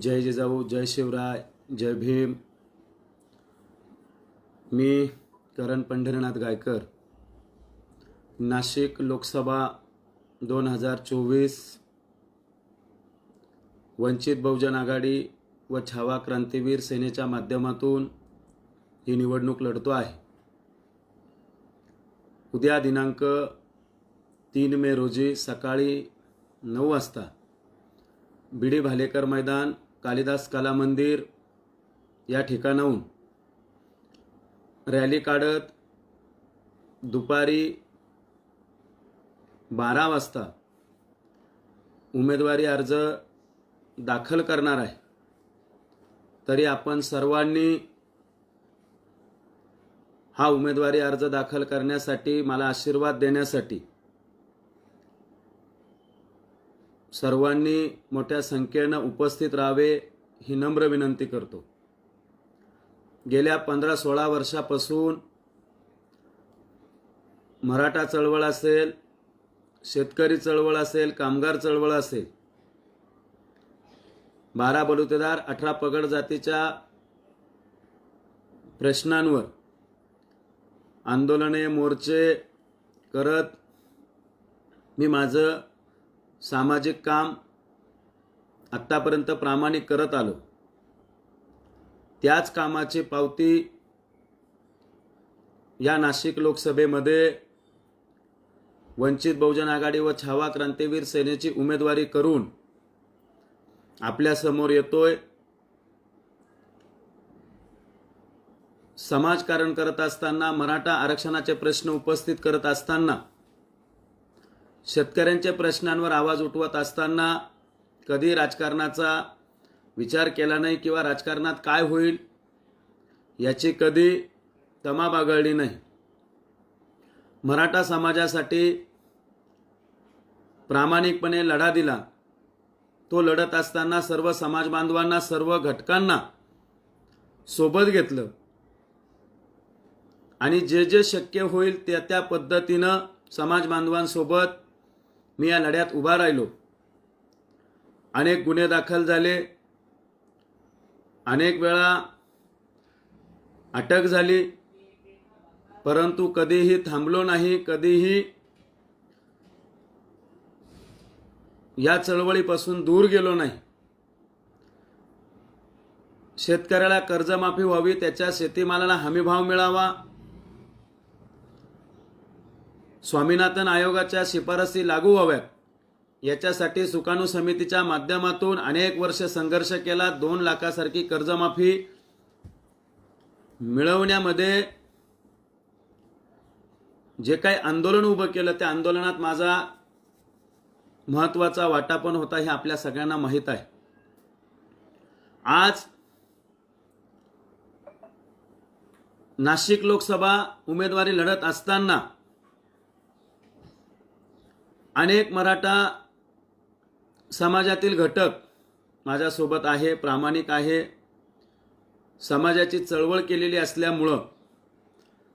जय जिजाऊ जय शिवराय जय भीम. मी करण पंढरीनाथ गायकर. नाशिक लोकसभा दोन हजार चोवीस. वंचित बहुजन आघाडी व छावा क्रांतीवीर सेनेच्या माध्यमातून ही निवडणूक लढतो आहे. उद्या दिनांक तीन मे रोजी सकाळी नऊ वाजता बिडी भालेकर मैदान कालिदास कला मंदिर या ठिकाणाहून रॅली काढत दुपारी बारा वाजता उमेदवारी अर्ज दाखल करणार आहे. तरी आपण सर्वांनी हा उमेदवारी अर्ज दाखल करण्यासाठी मला आशीर्वाद देण्यासाठी सर्वांनी मोठ्या संख्येनं उपस्थित राहावे ही नम्र विनंती करतो. गेल्या पंधरा सोळा वर्षापासून मराठा चळवळ असेल शेतकरी चळवळ असेल कामगार चळवळ असेल बारा बलुतेदार अठरा पगड जातीच्या प्रश्नांवर आंदोलने मोर्चे करत मी माझं सामाजिक काम आत्तापर्यंत प्रामाणिक करत आलो. त्याच कामाची पावती या नाशिक लोकसभेमध्ये वंचित बहुजन आघाडी व छावा क्रांतीवीर सेनेची उमेदवारी करून आपल्यासमोर येतोय. समाजकारण करत असताना मराठा आरक्षणाचे प्रश्न उपस्थित करत असताना शेतकऱ्यांच्या प्रश्नांवर आवाज उठवत असताना कधी राजकारणाचा विचार केला नाही किंवा राजकारणात काय होईल याची कधी तमा बागळली नाही. मराठा समाजासाठी प्रामाणिकपणे लढा दिला. तो लढत असताना सर्व समाज बांधवांना सर्व घटकांना सोबत घेतलं. आणि जे जे शक्य होईल त्या त्या पद्धतीनं समाज बांधवांसोबत मी या लढ्यात उभा राहिलो. अनेक गुन्हे दाखल झाले. अनेक वेळा अटक झाली. परंतु कधीही थांबलो नाही कधीही या चळवळीपासून दूर गेलो नाही. शेतकऱ्याला कर्जमाफी व्हावी त्याच्या शेतीमालाला हमीभाव मिळावा स्वामीनाथन आयोगाच्या शिफारसी लागू व्हाव्यात. याच्यासाठी सुकाणू समितीच्या माध्यमातून अनेक वर्ष संघर्ष केला दोन लाखासारखी कर्जमाफी मिळवण्यामध्ये जे काही आंदोलन उभं केलं त्या आंदोलनात माझा महत्त्वाचा वाटा पण होता हे आपल्या सगळ्यांना माहीत आहे. आज नाशिक लोकसभा उमेदवारी लढत असताना अनेक मराठा समाजातील घटक माझ्यासोबत आहे प्रामाणिक आहे. समाजाची चळवळ केलेली असल्यामुळं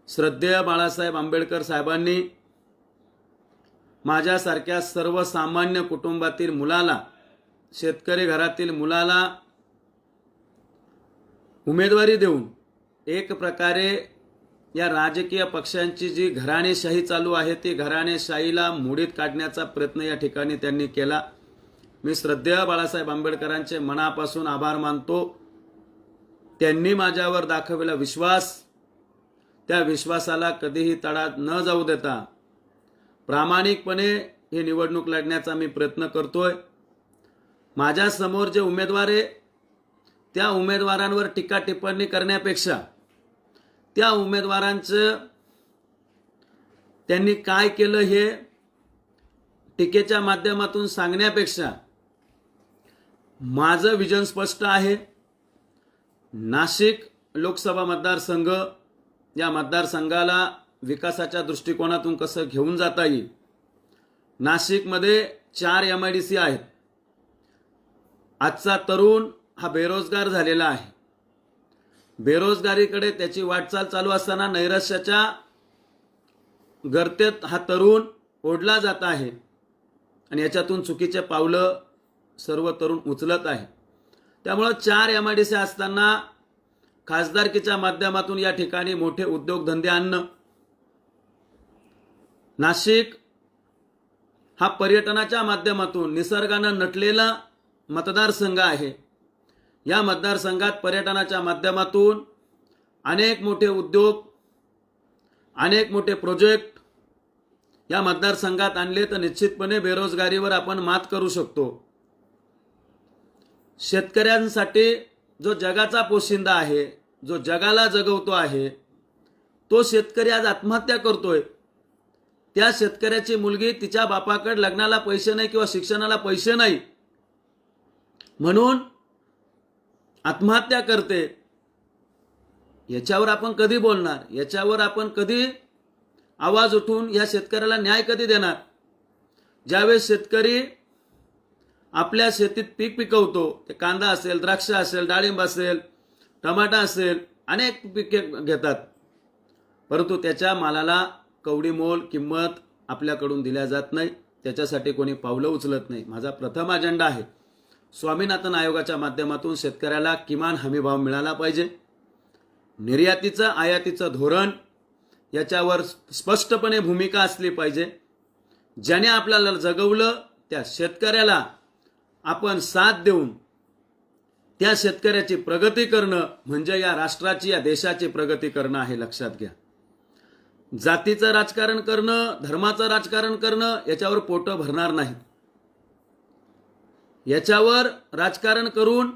श्रद्धेय बाळासाहेब आंबेडकर साहेबांनी माझ्यासारख्या सर्वसामान्य कुटुंबातील मुलाला शेतकरी घरातील मुलाला उमेदवारी देऊन एक प्रकारे या राजकीय पक्षांची जी घराणेशाही चालू आहे ती घराणेशाहीला मोडीत काढण्याचा प्रयत्न या ठिकाणी त्यांनी केला. मी श्रद्धेय बाळासाहेब आंबेडकरांचे मनापासून आभार मानतो. त्यांनी माझ्यावर दाखवलेला विश्वास. त्या विश्वासाला कधीही तडा न जाऊ देता प्रामाणिकपणे ही निवडणूक लढण्याचा मी प्रयत्न करतोय. माझ्यासमोर जे उमेदवार आहे त्या उमेदवारांवर टीका टिप्पणी करण्यापेक्षा त्या उमेदवारांचं त्यांनी काय केलं हे टीकेच्या माध्यमातून सांगण्यापेक्षा माझं विजन स्पष्ट आहे. नाशिक लोकसभा मतदारसंघ या मतदारसंघाला विकासाच्या दृष्टिकोनातून कसं घेऊन जाता येईल? नाशिकमध्ये चार एम आय डी सी आहेत. आजचा तरुण हा बेरोजगार झालेला आहे. बेरोजगारीकडे त्याची वाटचाल चालू असताना नैराश्याच्या गर्तेत हा तरुण ओढला जात आहे. आणि याच्यातून चुकीचे पावलं सर्व तरुण उचलत आहे. त्यामुळं चार एम आय डी सी असताना खासदारकीच्या माध्यमातून या ठिकाणी मोठे उद्योगधंदे आणणं नाशिक हा पर्यटनाच्या माध्यमातून निसर्गानं नटलेला मतदारसंघ आहे. या मतदारसंघात पर्यटनाच्या माध्यमातून अनेक मोठे उद्योग अनेक मोठे प्रोजेक्ट या मतदारसंघात आणले तर निश्चितपणे बेरोजगारीवर आपण मात करू शकतो. शेतकऱ्यांसाठी जो जगाचा पोशिंदा आहे जो जगाला जगवतो आहे तो शेतकरी आज आत्महत्या करतोय. त्या शेतकऱ्याची मुलगी तिच्या बापाकडे लग्नाला पैसे नाही किंवा शिक्षणाला पैसे नाही. म्हणून आत्महत्या करते. याच्यावर आपण कधी बोलणार? याच्यावर आपण कधी आवाज उठून या शेतकऱ्याला न्याय कधी देणार? ज्यावेळेस शेतकरी आपल्या शेतीत पीक पिकवतो ते कांदा असेल द्राक्ष असेल डाळिंब असेल टमाटा असेल अनेक पिके घेतात. परंतु त्याच्या मालाला कवडी मोल किंमत आपल्याकडून दिल्या जात नाही. त्याच्यासाठी कोणी पावलं उचलत नाही. माझा प्रथम अजेंडा आहे स्वामीनाथन आयोगाच्या माध्यमातून शेतकऱ्याला किमान हमीभाव मिळाला पाहिजे. निर्यातीचं आयातीचं धोरण याच्यावर स्पष्टपणे भूमिका असली पाहिजे. ज्याने आपल्याला जगवलं त्या शेतकऱ्याला आपण साथ देऊन त्या शेतकऱ्याची प्रगती करणं म्हणजे या राष्ट्राची या देशाची प्रगती करणं आहे लक्षात घ्या. जातीचं राजकारण करणं धर्माचं राजकारण करणं याच्यावर पोटं भरणार नाही याच्यावर राजकारण करून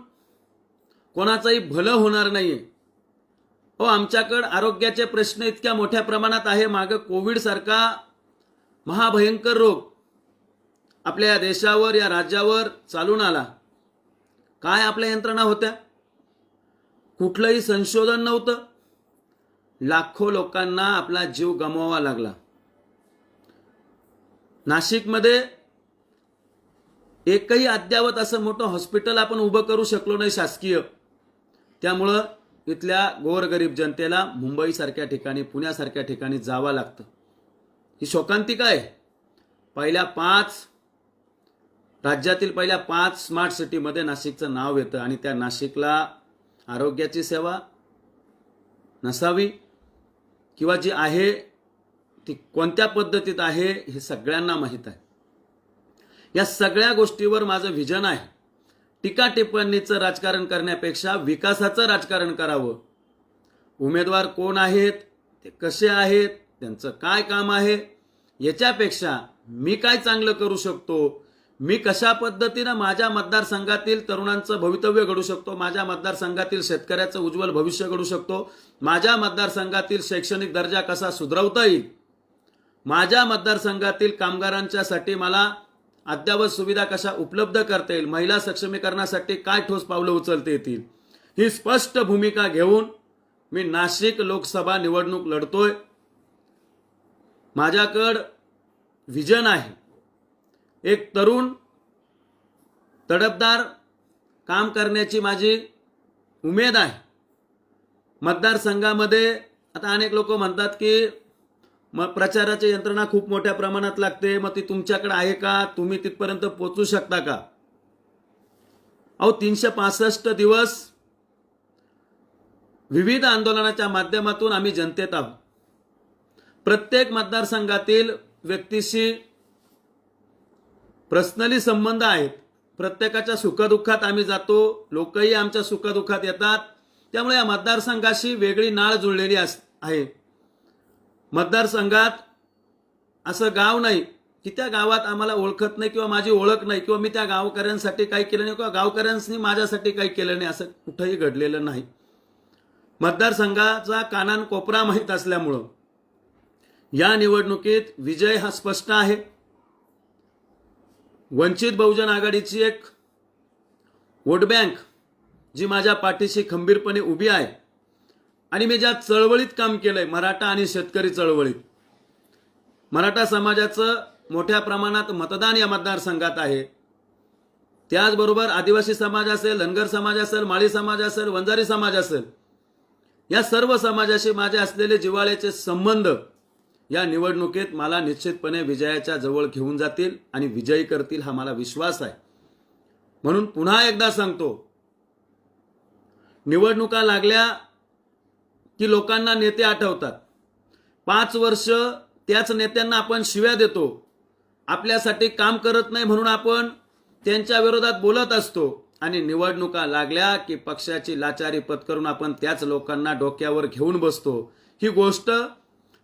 कोणाचंही भलं होणार नाहीये. हो आमच्याकडं आरोग्याचे प्रश्न इतक्या मोठ्या प्रमाणात आहे. मागं कोविडसारखा महाभयंकर रोग आपल्या या देशावर या राज्यावर चालून आला. काय आपल्या यंत्रणा होत्या? कुठलंही संशोधन नव्हतं. लाखो लोकांना आपला जीव गमवावा लागला. नाशिकमध्ये एकही अद्यावत असं मोठं हॉस्पिटल आपण उभं करू शकलो नाही शासकीय. त्यामुळं इथल्या गोरगरीब जनतेला मुंबईसारख्या ठिकाणी पुण्यासारख्या ठिकाणी जावं लागतं. ही शोकांतिका आहे. पहिल्या पाच राज्यातील पहिल्या पाच स्मार्ट सिटीमध्ये नाशिकचं नाव येतं आणि त्या नाशिकला आरोग्याची सेवा नसावी किंवा जी आहे ती कोणत्या पद्धतीत आहे हे सगळ्यांना माहीत आहे. या सगळ्या गोष्टीवर माझं व्हिजन आहे. टीका टिप्पणीचं राजकारण करण्यापेक्षा विकासाचं राजकारण करावं. उमेदवार कोण आहेत ते कसे आहेत त्यांचं काय काम आहे याच्यापेक्षा मी काय चांगलं करू शकतो? मी कशा पद्धतीनं माझ्या मतदारसंघातील तरुणांचं भवितव्य घडू शकतो? माझ्या मतदारसंघातील शेतकऱ्याचं उज्ज्वल भविष्य घडू शकतो? माझ्या मतदारसंघातील शैक्षणिक दर्जा कसा सुधारवता येईल? माझ्या मतदारसंघातील कामगारांच्यासाठी मला अद्यावत सुविधा कशा उपलब्ध करता येईल महिला सक्षमीकरणासाठी काय ठोस पावलं उचलता येतील? ही स्पष्ट भूमिका घेऊन मी नाशिक लोकसभा निवडणूक लढतोय. माझ्याकडं व्हिजन आहे. एक तरुण तडपदार काम करण्याची माझी उमेद आहे. मतदारसंघामध्ये आता अनेक लोक म्हणतात की मग प्रचाराची यंत्रणा खूप मोठ्या प्रमाणात लागते. मग ती तुमच्याकडे आहे का? तुम्ही तिथपर्यंत पोचू शकता का? अहो तीनशे पासष्ट दिवस विविध आंदोलनाच्या माध्यमातून आम्ही जनतेत आहोत. प्रत्येक मतदारसंघातील व्यक्तीशी पर्सनली संबंध आहेत. प्रत्येकाच्या सुखदुःखात आम्ही जातो. लोकही आमच्या सुखदुःखात येतात. त्यामुळे या मतदारसंघाशी वेगळी नाळ जुळलेली अस- आहे. मतदारसंघात असं गाव नाही की त्या गावात आम्हाला ओळखत नाही किंवा माझी ओळख नाही किंवा मी त्या गावकऱ्यांसाठी काही केलं नाही किंवा गावकऱ्यांनी माझ्यासाठी काही केलं नाही असं कुठंही घडलेलं नाही. मतदारसंघाचा कानान कोपरा माहीत असल्यामुळं या निवडणुकीत विजय हा स्पष्ट आहे. वंचित बहुजन आघाडीची एक वोट बँक जी माझ्या पाठीशी खंबीरपणे उभी आहे आणि मी ज्या चळवळीत काम केलंय मराठा आणि शेतकरी चळवळीत मराठा समाजाचं मोठ्या प्रमाणात मतदान या मतदारसंघात आहे. त्याचबरोबर आदिवासी समाज असेल धनगर समाज असेल माळी समाज असेल वंजारी समाज असेल या सर्व समाजाशी माझे असलेले जिव्हाळ्याचे संबंध या निवडणुकीत मला निश्चितपणे विजयाच्या जवळ घेऊन जातील आणि विजयी करतील हा मला विश्वास आहे. म्हणून पुन्हा एकदा सांगतो निवडणुका लागल्या की लोकांना नेते आठवतात. पाच वर्ष त्याच नेत्यांना आपण शिव्या देतो. आपल्यासाठी काम करत नाही म्हणून आपण त्यांच्या विरोधात बोलत असतो. आणि निवडणुका लागल्या की पक्षाची लाचारी पत्करून आपण त्याच लोकांना डोक्यावर घेऊन बसतो. ही गोष्ट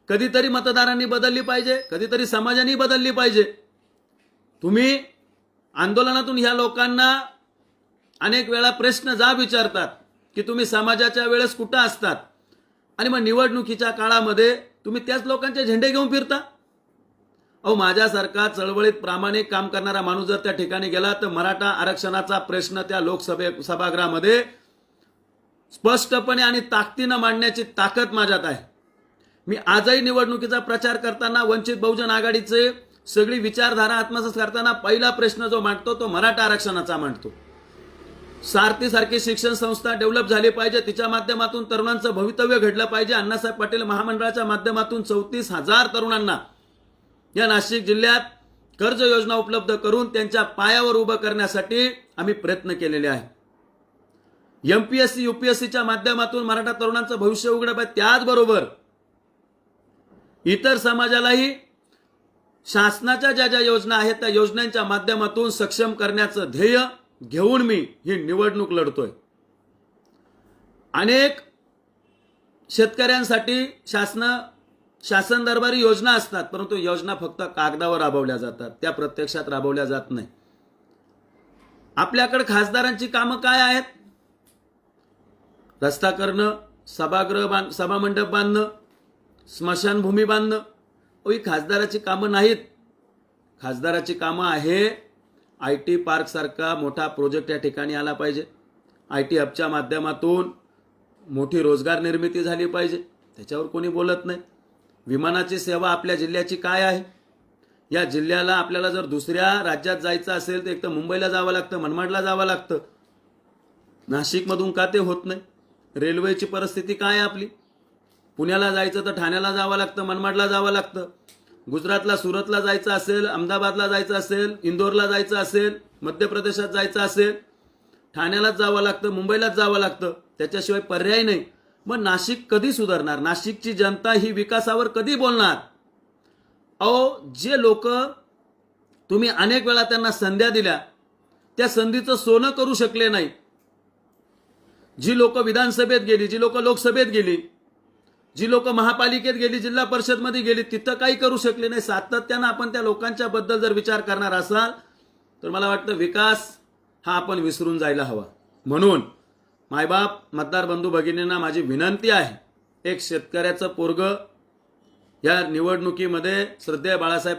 कधीतरी मतदारांनी बदलली पाहिजे कधीतरी समाजाने बदलली पाहिजे. तुम्ही आंदोलनातून ह्या लोकांना अनेक वेळा प्रश्न जा विचारतात की तुम्ही समाजाच्या वेळेस कुठं असतात? आणि मग निवडणुकीच्या काळामध्ये तुम्ही त्याच लोकांचे झेंडे घेऊन फिरता? अहो माझ्यासारखा चळवळीत प्रामाणिक काम करणारा माणूस जर त्या ठिकाणी गेला तर मराठा आरक्षणाचा प्रश्न त्या लोकसभे सभागृहामध्ये स्पष्टपणे आणि ताकदीनं मांडण्याची ताकद माझ्यात आहे. मी आजही निवडणुकीचा प्रचार करताना वंचित बहुजन आघाडीचे सगळी विचारधारा आत्मसात करताना पहिला प्रश्न जो मांडतो तो मराठा आरक्षणाचा मांडतो. सारथी सारखी शिक्षण संस्था डेव्हलप झाली पाहिजे. तिच्या माध्यमातून तरुणांचं भवितव्य घडलं पाहिजे. अण्णासाहेब पाटील महामंडळाच्या माध्यमातून चौतीस हजार तरुणांना या नाशिक जिल्ह्यात कर्ज योजना उपलब्ध करून त्यांच्या पायावर उभं करण्यासाठी आम्ही प्रयत्न केलेले आहे. एमपीएससी युपीएससीच्या माध्यमातून मराठा तरुणांचं भविष्य उघडं पाहिजे. त्याचबरोबर इतर समाजालाही शासनाच्या ज्या ज्या योजना आहेत त्या योजनांच्या माध्यमातून सक्षम करण्याचं ध्येय घेऊन मी ही निवडणूक लढतोय. अनेक शेतकऱ्यांसाठी शासन शासन दरबारी योजना असतात परंतु योजना फक्त कागदावर राबवल्या जातात. त्या प्रत्यक्षात राबवल्या जात नाही. आपल्याकडे खासदारांची कामं काय आहेत? रस्ता करणं सभागृह बांध सभामंडप बांधणं स्मशानभूमी बांधणं. ही खासदाराची कामं नाहीत. खासदाराची कामं आहे आय टी पार्कसारखा मोठा प्रोजेक्ट या ठिकाणी आला पाहिजे. आय टी हबच्या माध्यमातून मोठी रोजगार निर्मिती झाली पाहिजे. त्याच्यावर कोणी बोलत नाही. विमानाची सेवा आपल्या जिल्ह्याची काय आहे? या जिल्ह्याला आपल्याला जर दुसऱ्या राज्यात जायचं असेल तर एक तर मुंबईला जावं लागतं मनमाडला जावं लागतं. नाशिकमधून का ते होत नाही? रेल्वेची परिस्थिती काय आहे आपली? पुण्याला जायचं तर ठाण्याला जावं लागतं मनमाडला जावं लागतं. गुजरातला सुरतला जायचं असेल अहमदाबादला जायचं असेल इंदोरला जायचं असेल मध्य प्रदेशात जायचं असेल ठाण्यालाच जावं लागतं मुंबईलाच जावं लागतं त्याच्याशिवाय पर्याय नाही. मग नाशिक कधी सुधारणार? नाशिकची जनता ही विकासावर कधी बोलणार? अहो जे लोक तुम्ही अनेक वेळा त्यांना संध्या दिल्या त्या संधीचं सोनं करू शकले नाही. जी लोक विधानसभेत गेली जी लोक लोकसभेत गेली जी लोक महापालिकेत गेली जिल्हा परिषदमध्ये गेली तिथं काही करू शकले नाही. सातत्यानं आपण त्या लोकांच्या बद्दल जर विचार करणार असाल तर मला वाटतं विकास हा आपण विसरून जायला हवा. म्हणून मायबाप मतदार बंधू भगिनींना माझी विनंती आहे एक शेतकऱ्याचं पोरग या निवडणुकीमध्ये श्रद्धेय बाळासाहेब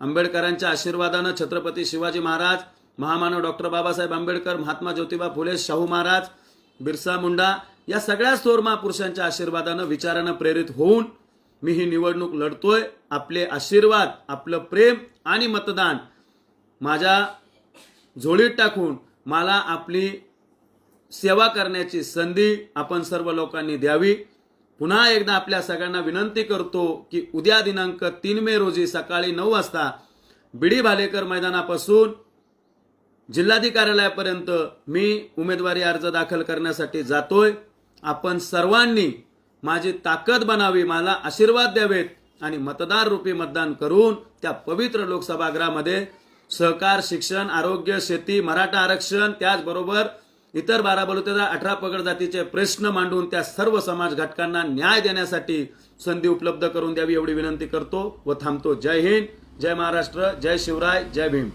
आंबेडकरांच्या आशीर्वादानं छत्रपती शिवाजी महाराज महामानव डॉक्टर बाबासाहेब आंबेडकर महात्मा ज्योतिबा फुले शाहू महाराज बिरसा मुंडा या सगळ्या थोर महापुरुषांच्या आशीर्वादानं विचारानं प्रेरित होऊन मी ही निवडणूक लढतोय. आपले आशीर्वाद आपलं प्रेम आणि मतदान माझ्या झोळीत टाकून मला आपली सेवा करण्याची संधी आपण सर्व लोकांनी द्यावी. पुन्हा एकदा आपल्या सगळ्यांना विनंती करतो की उद्या दिनांक तीन मे रोजी सकाळी नऊ वाजता बिडी भालेकर मैदानापासून जिल्हाधिकार्यालयापर्यंत मी उमेदवारी अर्ज दाखल करण्यासाठी जातोय. आपण सर्वांनी माझी ताकद बनावी मला आशीर्वाद द्यावेत आणि मतदार रूपी मतदान करून त्या पवित्र लोकसभागृहामध्ये सहकार शिक्षण आरोग्य शेती मराठा आरक्षण त्याचबरोबर इतर बारा बलुतेदार अठरा पगड जातीचे प्रश्न मांडून त्या सर्व समाज घटकांना न्याय देण्यासाठी संधी उपलब्ध करून द्यावी एवढी विनंती करतो व थांबतो. जय हिंद जय महाराष्ट्र जय शिवराय जय भीम.